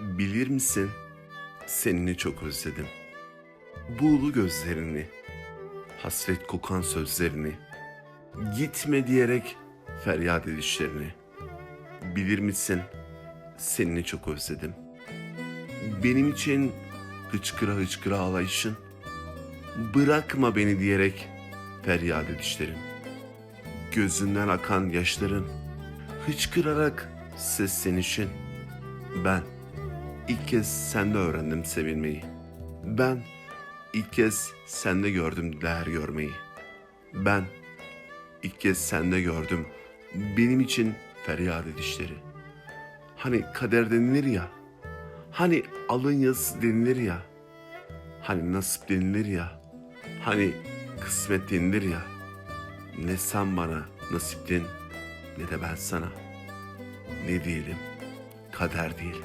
Bilir misin? Seni çok özledim. Buğulu gözlerini, hasret kokan sözlerini, gitme diyerek feryat edişlerini. Bilir misin? Seni çok özledim. Benim için hıçkıra hıçkıra ağlayışın, bırakma beni diyerek feryat edişlerin. Gözünden akan yaşların, hıçkırarak seslenişin. Ben ilk kez sende öğrendim sevilmeyi. Ben ilk kez sende gördüm değer görmeyi. Ben ilk kez sende gördüm benim için feryat edişleri. Hani kader denilir ya, hani alın yazısı denilir ya, hani nasip denilir ya, hani kısmet denilir ya. Ne sen bana nasiptin ne de ben sana. Ne diyelim kader değil.